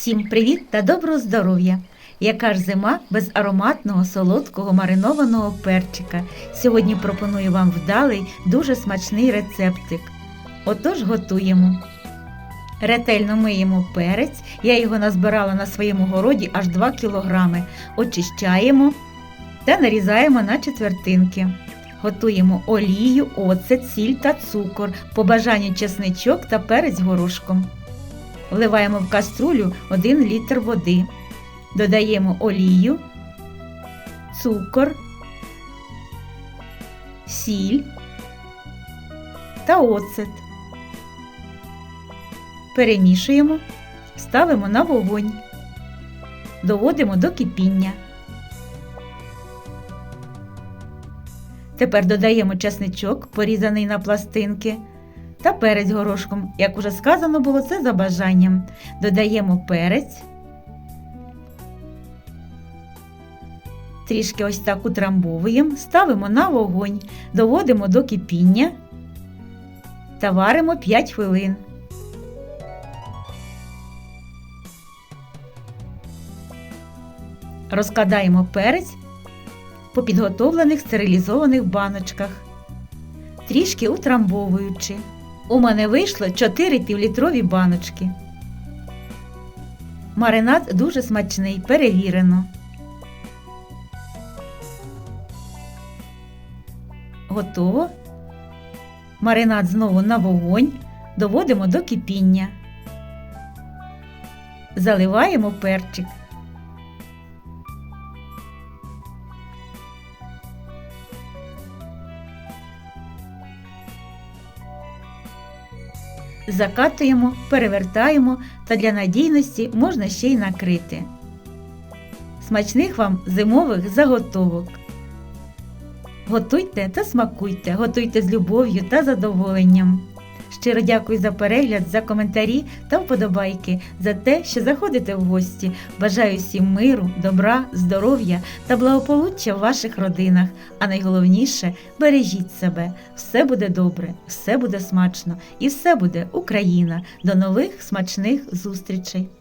Всім привіт та доброго здоров'я! Яка ж зима без ароматного солодкого маринованого перчика. Сьогодні пропоную вам вдалий, дуже смачний рецептик. Отож готуємо. Ретельно миємо перець, я його назбирала на своєму городі аж 2 кг. Очищаємо та нарізаємо на четвертинки. Готуємо олію, оцет, сіль та цукор, по бажанню чесничок та перець горошком. Вливаємо в каструлю 1 літр води. Додаємо олію, цукор, сіль та оцет. Перемішуємо, ставимо на вогонь. Доводимо до кипіння. Тепер додаємо чесничок, порізаний на пластинки, та перець горошком. Як уже сказано було, це за бажанням. Додаємо перець. Трішки ось так утрамбовуємо, ставимо на вогонь, доводимо до кипіння та варимо 5 хвилин. Розкладаємо перець по підготовлених стерилізованих баночках, трішки утрамбовуючи. У мене вийшло 4 півлітрові баночки. Маринад дуже смачний, перевірено. Готово. Маринад знову на вогонь. Доводимо до кипіння. Заливаємо перчик. Закатуємо, перевертаємо та для надійності можна ще й накрити. Смачних вам зимових заготовок. Готуйте та смакуйте, готуйте з любов'ю та задоволенням. Щиро дякую за перегляд, за коментарі та вподобайки, за те, що заходите в гості. Бажаю всім миру, добра, здоров'я та благополуччя в ваших родинах. А найголовніше бережіть себе. Все буде добре, все буде смачно і все буде Україна. До нових смачних зустрічей!